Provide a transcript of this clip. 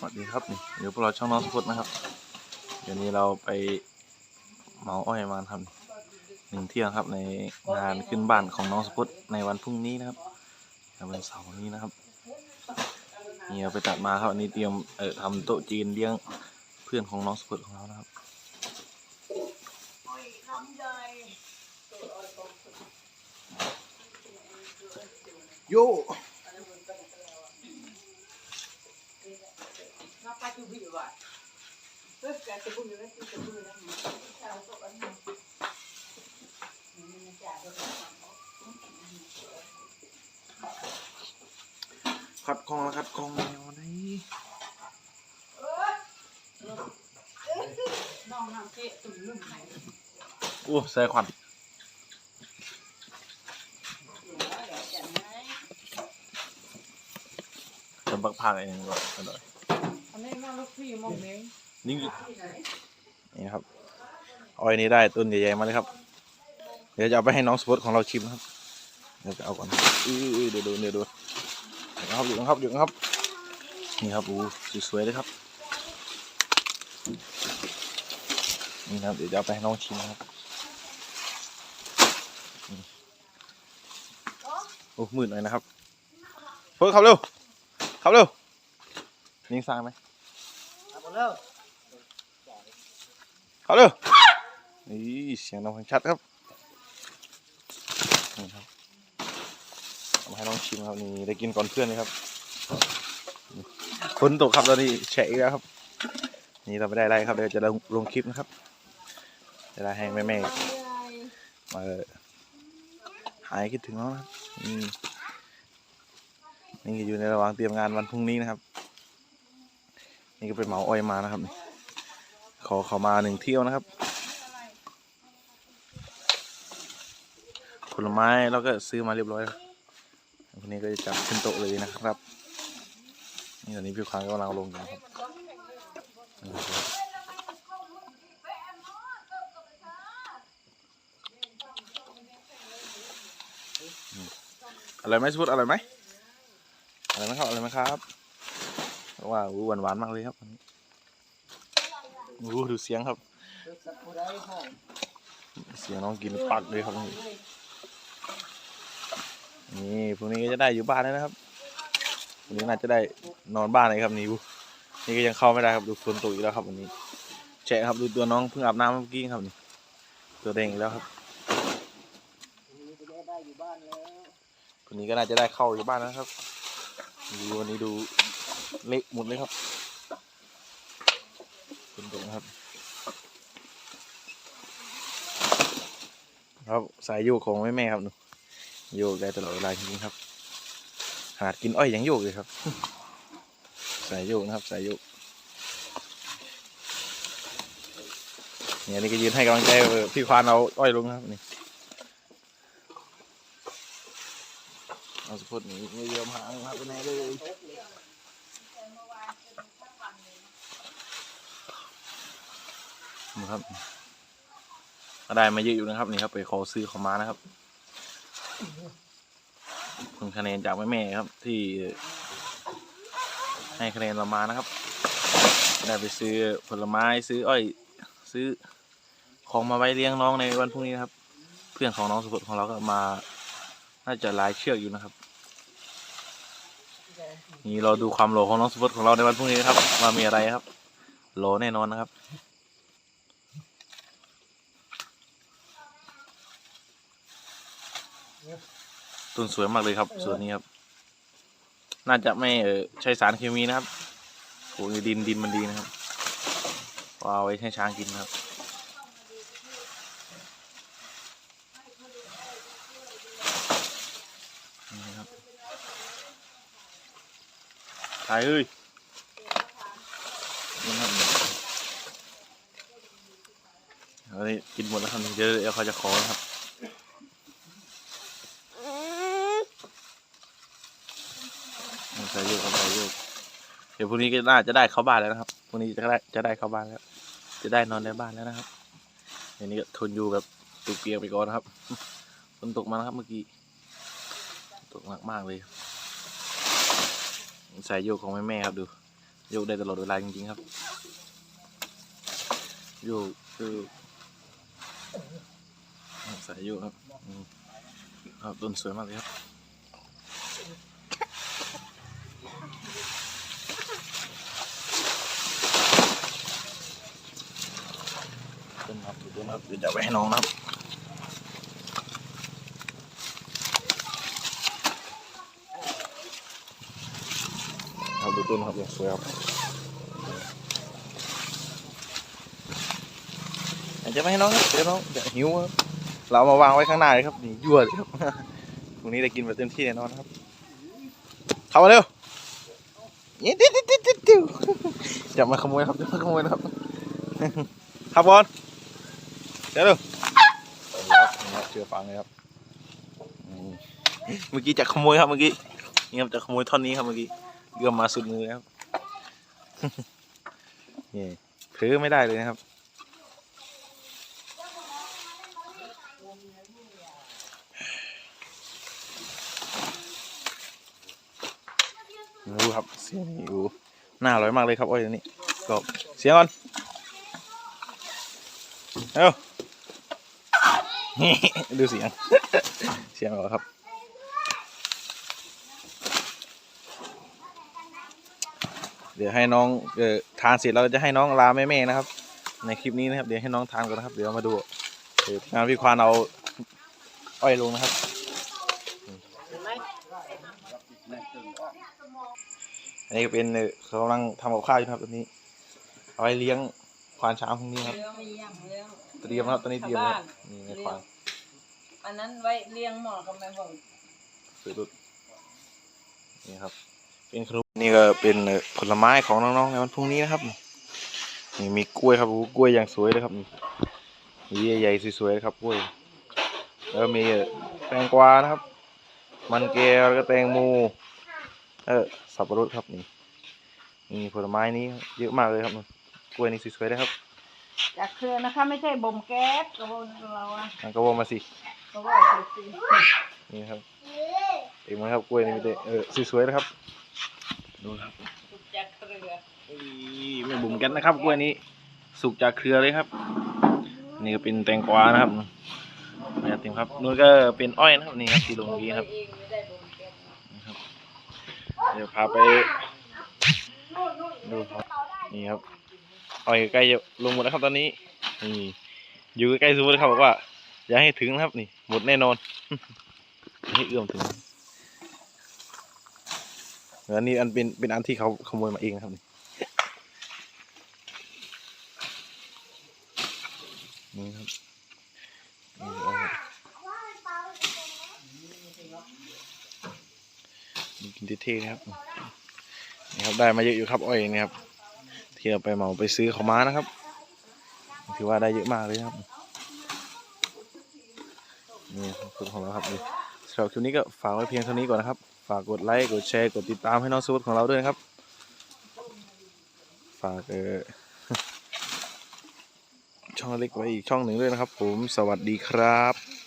สวัสดีครับนี่เดี๋ยวพวกเราช่องน้องสพุทนะครับ เดี๋ยวนี้เราไปเมาอ้อยมาทำหนึ่งเที่ยงครับในงานขึ้นบ้านของน้องสพุทในวันพรุ่งนี้นะครับวันเสาร์นี้นะครับนี่เราไปตัดมาครับอันนี้เตรียมเออทำโต๊ะจีนเลี้ยงเพื่อนของน้องสพุทของเรานะครับโยาจูบีว่ล้ยขัดยังเจ้อันนี้มันจ่ายก็ขัดคองแล้วขัดคองแมวนี่น้องน้ำเกะตุ่มลุ่มไหนโอ้ใส่ขวัญจะบักพางเองก่อนก็ได้ นี่นี่นะครับอ้อยนี้ได้ต้นใหญ่ๆมาเลยครับ เดี๋ยวจะเอาไปให้น้องสปอตของเราชิมครับเดี๋ยวจะเอาก่อนอื้อๆเดี๋ยวดูเดี๋ยวดูเดี๋ยวครับอยู่นะครับอยู่นะครับ นี่ครับอู้สวยๆเลยครับ นี่นะครับเดี๋ยวจะเอาไปให้น้องชิมครับโอ้มืดหน่อยนะครับเพิ่งขับเร็วขับเร็วนิ่งซ้ายไหม เขาเร็วนี่เสียงน้องชัดครับนี่ครับเอามาให้น้องชิมครับนี่ได้กินก่อนเพื่อนเลยครับฝนตกครับตอนนี้แฉะอีกแล้วครับ นี่เราไม่ได้อะไรครับเดี๋ยวจะลงลงคลิปนะครับ จะได้ให้แม่ๆมาหายคิดถึงน้องนะครับอืมนี่อยู่ในระหว่างเตรียมงานวันพรุ่งนี้นะครับ นี่ก็ไปเหมาอ้อยมานะครับนี่ขอเขามาหนึ่งเที่ยวนะครับ ผลไม้เราก็ซื้อมาเรียบร้อยแล้ววันนี้ก็จะจับขึ้นโต๊ะเลยนะครับ นี่ตอนนี้พี่ควางก็กำลังลงอยู่ครับนี่ครับอืมอร่อยไหมสุดอร่อยไหมอร่อยไหมครับอร่อยไหมครับ ว่าอู้หวานหวานมากเลยครับโอ้โหดูเสียงครับ เสียงน้องกินปักเลยครับนี่นี่พรุ่งนี้ก็จะได้อยู่บ้านแล้วนะครับพรุ่งนี้น่าจะได้นอนบ้านเลยครับนี่ดูนี่ก็ยังเข้าไม่ได้ครับดูฝนตกอีกแล้วครับวันนี้แฉะครับดูตัวน้องเพิ่งอาบน้ำเมื่อกี้ครับนี่ตัวแดงอีกแล้วครับวันนี้ก็น่าจะได้เข้าอยู่บ้านแล้วครับ ดูวันนี้ดู เละหมดเลยครับฝนตกนะครับ ครับสายโยกของแม่แม่ๆครับหนูโยกได้ตลอดเวลาจริงๆครับขนาดกินอ้อยยังโยกเลยครับ สายโยกนะครับ สายโยกเนี่ยนี่ก็ยืนให้กำลังใจพี่ควานเอาอ้อยลงครับนี่เอาสะโพดนีไม่ยอมหางครับไปไหนเลย นะครับก็ได้มาเยอะอยู่นะครับนี่ครับ ไปขอซื้อเขามานะครับผลคะแนนจากแม่แม่ๆครับ ที่ ให้คะแนนเรามานะครับ ได้ไปซื้อผลไม้ซื้ออ้อย ซื้อของมาไว้เลี้ยงน้องในวันพรุ่งนี้นะครับ เพื่อนของน้องสุพจน์ของเราก็มาน่าจะหลายเชือกอยู่นะครับ นี่เราดูความโหลของน้องสุพจน์ของเราในวันพรุ่งนี้นะครับว่ามีอะไรครับโหลแน่นอนนะครับ ต้นสวยมากเลยครับส่วนนี้ครับ น่าจะไม่เออใช้สารเคมีนะครับโอ้ยดินดินมันดีนะครับก็เอาไว้ให้ช้างกินนะครับนี่นะครับถ่ายเอ้ยนี่ครับเอาเลยกินหมดแล้วครับเดี๋ยวเดี๋ยวเขาจะขอนะครับ ใส่โยกครับใส่โยกเดี๋ยวพรุ่งนี้ก็น่าจะได้เข้าบ้านแล้วนะครับพรุ่งนี้จะได้จะได้เข้าบ้านแล้ว จะได้นอนในบ้านแล้วนะครับเดี๋ยวนี้ก็ทนอยู่แบบตุกเปียกไปก่อนนะครับฝนตกมานะครับเมื่อกี้ตกหนักมากเลยใส่โยกของแม่แม่ๆครับดูโยกได้ตลอดเวลาจริงๆครับโยกคือสายโยกครับอืมครับต้นสวยมากเลยครับ ต้นครับดูต้นครับเดี๋ยวจะเอาไปให้น้องนะครับครับดูต้นครับยังสวยครับอยากจะไปให้น้องครับเดี๋ยวน้องจะหิวครับเรามาวางไว้ข้างหน้าเลยครับนี่ยั่วเลยครับพรุ่งนี้ได้กินแบบเต็มที่แน่นอนครับเข้ามาเร็วนี่ติ๊ดติ๊ดติ๊ดติ๊ดติ๊วจะมาขโมยครับจะมาขโมยนะครับครับบอล ดี๋ยวเร็วนี่ครับนี่ครับเชื่อฟังเลยครับ เมื่อกี้จะขโมยครับเมื่อกี้ นี่ครับจะขโมยท่อนนี้ครับเมื่อกี้เอื้อมมาสุดมือแล้วนี่เผลอไม่ได้เลยนะครับดูครับเสียงนี่อยู่น่าอร่อยมากเลยครับอ้อยตัวนี้ก็เสียงก่อนเอ้า ดูเสียง เสียงเหรอครับ เดี๋ยวให้น้องเอ่อทานเสร็จเราจะให้น้องลาแม่ๆนะครับ ในคลิปนี้นะครับ เดี๋ยวให้น้องทานก่อนนะครับ เดี๋ยวมาดูงานพี่ควานเอาอ้อยลงนะครับอันนี้ก็เป็นเขากำลังทำกับข้าวอยู่ครับตอนนี้ เอาไว้เลี้ยง ควานช้างพรุ่งนี้ครับ เลี้ยงไม่ยังเลี้ยงเตรียมนะครับตอนนี้เตรียมนะครับนี่ในควานอันนั้นไว้เลี้ยงหมอกับแม่บอกสุดรุดนี่ครับ เป็นขนมนี่ก็เป็นเอ่อผลไม้ของน้องๆในวันพรุ่งนี้นะครับนี่มีกล้วยครับโอ้โหกล้วยอย่างสวยเลยครับนี่หวีใหญ่ๆสวยๆเลยครับกล้วย แล้วมีเอ่อแตงกวานะครับ มันแก้วแล้วก็แตงโมเออสับปะรดครับนี่นี่ผลไม้นี้เยอะมากเลยครับ กล้วยนี่สวยๆนะครับจากเครือนะคะไม่ใช่บ่มแก๊สกระบอกเราอะอันก็บอกมาสิกระบอกสินี่ครับเองนะครับกล้วยนี่มีแต่เออสวยๆนะครับดูครับสุกจากเครืออุ้ยไม่บุ่มกันนะครับกล้วยนี้ สุกจากเครือเลยครับ นี่ก็เป็นแตงกวานะครับนี่ครับติมครับนู่นก็เป็นอ้อยนะครับนี่ครับที่ลงเมื่อกี้ครับเองไม่ได้บ่มแก๊สนะครับ เดี๋ยวพาไปดูครับนี่ครับ อ้อยใกล้จะลงหมดแล้วครับตอนนี้นี่อยู่ใกล้ๆสุดเลยครับบอกว่า อย่าให้ถึงนะครับนี่ หมดแน่นอนอย่าให้เอื้อมถึงแล้วนี่อันเป็นเป็นอันที่เขาขโมยมาเองนะครับนี่นี่ครับนี่ครับนี่กินเท่ๆนะครับนี่ครับได้มาเยอะอยู่ครับอ้อยนี่ครับ ที่เอาไปเหมาไปซื้อเขาม้านะครับ ถือว่าได้เยอะมากเลยครับ นี่ทรุดของเราครับนี่สำหรับคลิปนี้ก็ฝากไว้เพียงเท่านี้ก่อนนะครับ ฝากกดไลค์ กดแชร์ กดติดตามให้น้องสวุฒของเราด้วยนะครับ ฝากเออช่องเล็กไว้อีกช่องหนึ่งด้วยนะครับ ผม สวัสดีครับ